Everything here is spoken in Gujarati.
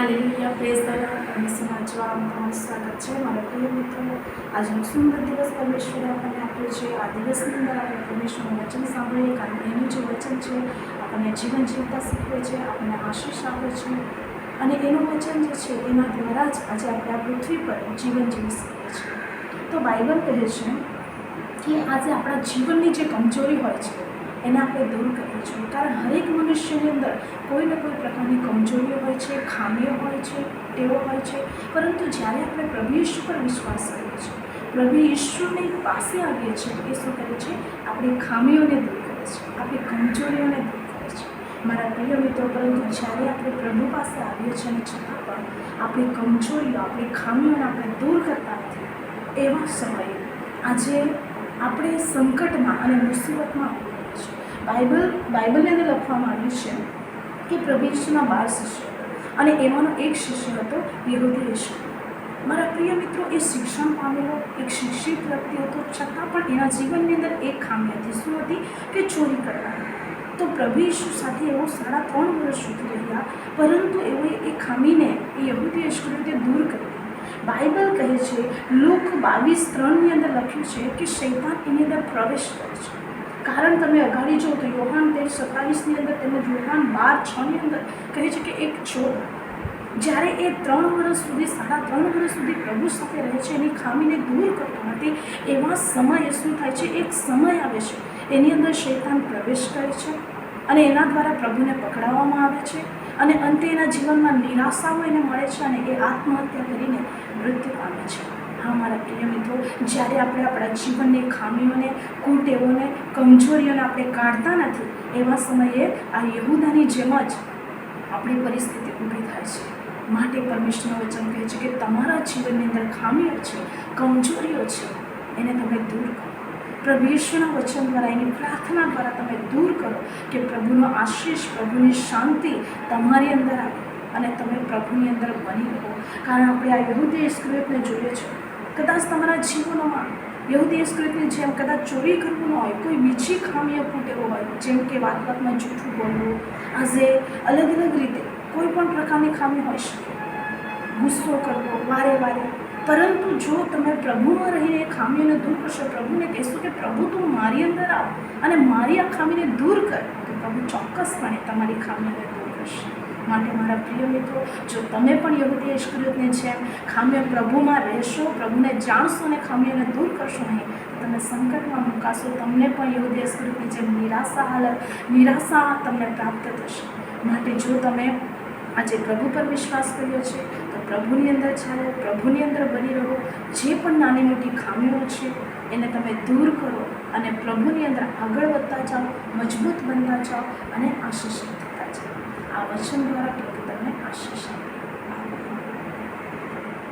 હાલેલુયા પ્રેઝ ધ લોર્ડ અને સમાજમાં તમારું સ્વાગત છે. મારા પ્રિય મિત્રો, આજનો સુંદર દિવસ પરમેશ્વરે આપણને આપ્યો છે. આ દિવસની અંદર આપણે પરમેશ્વરનું વચન સાંભળીએ, કારણ કે એનું જે વચન છે, આપણને જીવન જીવતા શીખવે છે, આપણને આશીષ આપે છે. અને એનું વચન જે છે, એના દ્વારા જ આજે આપણે આ પૃથ્વી પર જીવન જીવી શકીએ છીએ. તો બાઇબલ કહે છે કે આજે આપણા જીવનની જે કમજોરી હોય છે એને આપણે દૂર કરવી જોઈએ કારણ હરેક મનુષ્યની અંદર કોઈ ને કોઈ પ્રકારની કમજોરીઓ હોય છે, ખામીઓ હોય છે, ટેવો હોય છે. પરંતુ જ્યારે આપણે પ્રભુ ઈશ્વર પર વિશ્વાસ કરીએ છીએ, પ્રભુ ઈશ્વરની પાસે આવીએ છીએ એ શું કરે છે, આપણી ખામીઓને દૂર કરે છે, આપણી કમજોરીઓને દૂર કરે છે. મારા પ્રિય મિત્રો, પરંતુ જ્યારે આપણે પ્રભુ પાસે આવીએ છીએ અને છતાં પણ આપણી કમજોરીઓ, આપણી ખામીઓને આપણે દૂર કરતા નથી, એવા સમયે આજે આપણે સંકટમાં અને મુસીબતમાં છીએ બાઇબલ, બાઇબલની અંદર લખવામાં આવ્યું છે કે પ્રભુ ઈસુના બાર શિષ્ય અને એમાંનો એક શિષ્ય હતો યહૂદી ઈશુ મારા પ્રિય મિત્રો, એ શિક્ષણ પામેલો એક શિક્ષિત વ્યક્તિ હતો, છતાં પણ એના જીવનની અંદર એક ખામી હતી શું હતી કે ચોરી કરતા તો પ્રભુ ઈસુ સાથે એવો સાડા ત્રણ વર્ષ સુધી રહ્યા, પરંતુ એઓએ એ ખામીને એ યહૂદી ઈશ્વરીતે દૂર કરી બાઇબલ કહે છે, લોક બાવીસ ત્રણની અંદર લખ્યું છે કે શૈતાન એની અંદર પ્રવેશ કરે છે. કારણ તમે અગાડી જો તો યોહાન તેર સત્તાવીસની અંદર તેમજ યોહાન બાર છની અંદર કહે છે કે એક ચોર જ્યારે એ ત્રણ વર્ષ સુધી, સાડા ત્રણ વર્ષ સુધી પ્રભુ સાથે રહે છે એની ખામીને દૂર કરતો નથી એવા સમયે શું થાય છે, એક સમય આવે છે. એની અંદર શૈતાન પ્રવેશ કરે છે અને એના દ્વારા પ્રભુને પકડાવવામાં આવે છે અને અંતે એના જીવનમાં નિરાશાઓ એને મળે છે અને એ આત્મહત્યા કરીને મૃત્યુ પામે છે. હા, મારા પ્રિય મિત્રો, જ્યારે આપણે આપણા જીવનની ખામીઓને, કુટેવોને, કમજોરીઓને આપણે કાઢતા નથી, એવા સમયે આ યહુદાની જેમ જ આપણી પરિસ્થિતિ ઊભી થાય છે. માટે પરમેશ્વરનું વચન કહે છે કે તમારા જીવનની અંદર ખામીઓ છે, કમજોરીઓ છે, એને તમે દૂર કરો. પ્રભુ વચન દ્વારા, એની પ્રાર્થના દ્વારા તમે દૂર કરો કે પ્રભુનો આશીષ, પ્રભુની શાંતિ તમારી અંદર આવે અને તમે પ્રભુની અંદર બની રહો. કારણ આપણે આ યહૂદી સ્ક્રિપ્ટને જોઈએ છે કદાચ તમારા જીવનોમાં યહૂદી સ્ક્રિપ્ટની જેમ કદાચ ચોરી કરવું હોય, કોઈ બીજી ખામીઓ ખૂટેલો હોય, જેમ કે વાત વાતમાં જૂઠું બોલવું, આજે અલગ અલગ રીતે કોઈ પણ પ્રકારની ખામી હોઈ શકે. ગુસ્સો કરવો, વારે વારે. પરંતુ જો તમે પ્રભુમાં રહીને ખામીઓને દૂર કરશો, પ્રભુને કહેશો કે પ્રભુ તું મારી અંદર આવ અને મારી આ ખામીને દૂર કર, તો પ્રભુ ચોક્કસપણે તમારી ખામીઓને દૂર કરશે. માટે મારા પ્રિય મિત્રો, જો તમે પણ યહૂદી ઈશ્વરીઓની જેમ ખામીઓ પ્રભુમાં રહેશો, પ્રભુને જાણશો અને ખામીઓને દૂર કરશો નહીં તમે સંકટમાં મુકાશો, તમને પણ યહૂદી ઈશ્વરીની જેમ નિરાશા હાલત, નિરાશા તમને પ્રાપ્ત થશે. માટે જો તમે આજે પ્રભુ પર વિશ્વાસ કર્યો છે, તો પ્રભુની અંદર ચાલો પ્રભુની અંદર બની રહો. જે પણ નાની મોટી ખામીઓ છે, એને તમે દૂર કરો. અને પ્રભુની અંદર આગળ વધતા જાઓ, મજબૂત બનતા જાઓ અને આશીષિત થતા જાઓ. આ વચન દ્વારા પ્રભુ તમને આશીષ આપે.